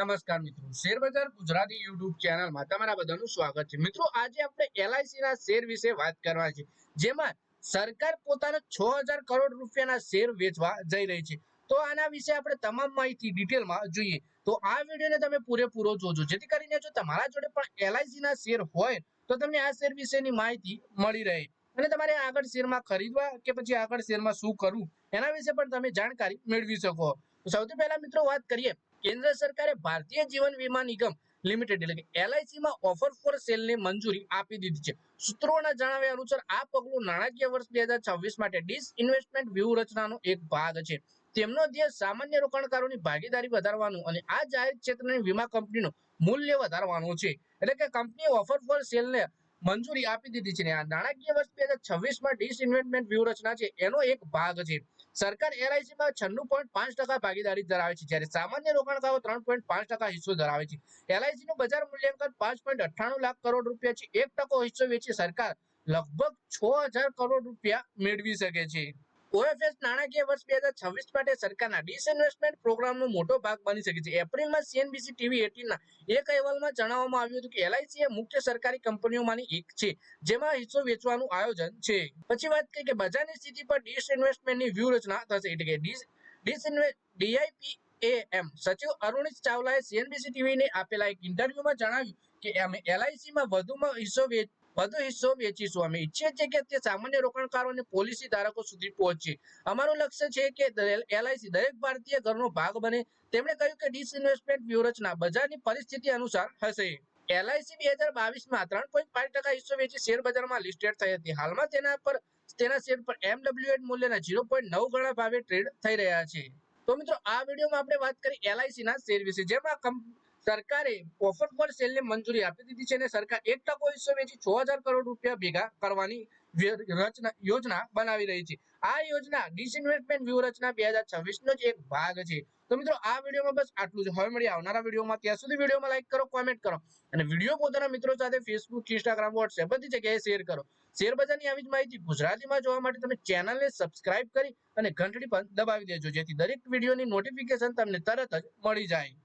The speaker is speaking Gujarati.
નમસ્કાર મિત્રો. શેરબજાર ગુજરાતી યુટ્યુબ ચેનલમાં તમારા બધાનું સ્વાગત છે. મિત્રો, આજે આપણે એલઆઈસી ના શેર વિશે વાત કરવા છે. જેમાં સરકાર પોતાના છ હજાર કરોડ રૂપિયાના શેર વેચવા જઈ રહી છે. તો આના વિશે આપણે તમામ માહિતી ડિટેલમાં જોઈએ. તો આ વિડીયોને તમે પૂરેપૂરો જોજો. જેથી કરીને જો તમારા જોડે પણ એલઆઈસી ના શેર હોય, તો તમને આ શેર વિશેની માહિતી મળી રહે. અને તમારે આગળ શેરમાં ખરીદવા કે પછી આગળ શેરમાં શું કરવું, એના વિશે પણ તમે જાણકારી મેળવી શકો. સૌથી પહેલા મિત્રો વાત કરીએ કેન્દ્ર સરકારે ભારતીય જીવન વીમા નિગમ લિમિટેડ એટલે કે એલઆઈસીમાં ઓફર ફોર સેલની મંજૂરી આપી દીધી છે. સૂત્રોના જણાવ્યા અનુસાર આ પગલું નાણાકીય વર્ષ બે હજાર છવ્વીસ માટે ડિસઇન્વેસ્ટમેન્ટ વ્યૂહરચનાનો એક ભાગ છે. તેમનો ધ્યેય સામાન્ય રોકાણકારોની ભાગીદારી વધારવાનું અને આ જાહેર ક્ષેત્રની વીમા કંપનીનું મૂલ્ય વધારવાનું છે. એટલે કે કંપની ઓફર ફોર સેલને મંજૂરી આપી દીધી છે આ નાણાકીય વર્ષ બે હજાર છવ્વીસમાં ડિસઇન્વેસ્ટમેન્ટ વ્યૂહરચના છે, એનો એક ભાગ છે. સરકાર એલઆઈસીમાં છન્નું પોઈન્ટ પાંચ ટકા ભાગીદારી ધરાવે છે, જ્યારે સામાન્ય રોકાણકારો ત્રણ પોઈન્ટ પાંચ ટકા હિસ્સો ધરાવે છે. એલઆઈસીનું બજાર મૂલ્યાંકન પાંચ પોઈન્ટ અઠ્ઠાણું લાખ કરોડ રૂપિયા છે, એક ટકો હિસ્સો વેચી સરકાર લગભગ છ હજાર કરોડ રૂપિયા મેળવી શકે છે. ઓએફએસ નાણાકીય વર્ષ બે હજાર છવ્વીસ માટે સરકારના ડિસઇન્વેસ્ટમેન્ટ પ્રોગ્રામનો મોટો ભાગ બની શકે છે. એપ્રિલમાં સીએનબીસી ટીવી એટીનના એક અહેવાલમાં જણાવવામાં આવ્યું હતું કે એલઆઈસી એ મુખ્ય સરકારી કંપનીઓમાંની એક છે, જેમાં હિસ્સો વેચવાનું આયોજન છે. પછી વાત કરીએ કે બજારની સ્થિતિ પર ડિસઇન્વેસ્ટમેન્ટની વ્યૂહરચના થશે એટલે કે ડિસઇન્વેસ્ટ ડીઆઈપી એમ સચિવ અરુણિત ચાવલાએ સીએનબીસી ટીવીને આપેલા એક ઇન્ટરવ્યુમાં જણાવ્યું કે અમે એલઆઈસીમાં વધુમાં હિસ્સો વેચ વધુ હિસ્સો વેચીશું અમે ઈચ્છીએ છીએ કે તે સામાન્ય રોકાણકારો અને પોલિસી ધારકો સુધી પહોંચે. અમારું લક્ષ્ય છે કે એલઆઈસી દરેક ભારતીય ઘરનો ભાગ બને. તેમણે કહ્યું કે ડિસઇન્વેસ્ટમેન્ટ વ્યૂહરચના બજારની પરિસ્થિતિ અનુસાર હશે. એલઆઈસી બે હજાર બાવીસમાં ત્રણ પોઈન્ટ પાંચ ટકા હિસ્સો વેચી શેર બજારમાં લિસ્ટેડ થઈ હતી. હાલમાં તેના પર, તેના શેર પર એમડબ્લ્યુએટ મૂલ્યના ઝીરો પોઈન્ટ નવ ગણા ભાવે ટ્રેડ થઈ રહ્યા છે. તો મિત્રો, આ વિડીયોમાં આપણે વાત કરી એલઆઈસી ના શેર વિશે. જેમાં સરકારે ઓફર ફોર સેલને મંજૂરી આપી દીધી છે અને સરકાર એક ટકો હિસ્સો વેચી છ હજાર કરોડ રૂપિયા ભેગા કરવાની રચના, યોજના બનાવી રહી છે. આ યોજના ડિસઇન્વેસ્ટમેન્ટ વ્યૂહરચના બે હજાર છવ્વીસનો જ એક ભાગ છે. તો મિત્રો, આ વિડીયોમાં બસ આટલું જ. હવે મળી આવનારા વિડીયોમાં. ત્યાં સુધી વિડીયોમાં લાઈક કરો કોમેન્ટ કરો. અને વીડિયો પોતાના મિત્રો સાથે ફેસબુક ઇન્સ્ટાગ્રામ વોટ્સએપ બધી જગ્યાએ શેર કરો. શેર બજારની આવી જ માહિતી ગુજરાતીમાં જોવા માટે તમે ચેનલને સબસ્ક્રાઇબ કરી અને ઘંટડી પણ દબાવી દેજો, જેથી દરેક વિડીયોની નોટિફિકેશન તમને તરત જ મળી જાય.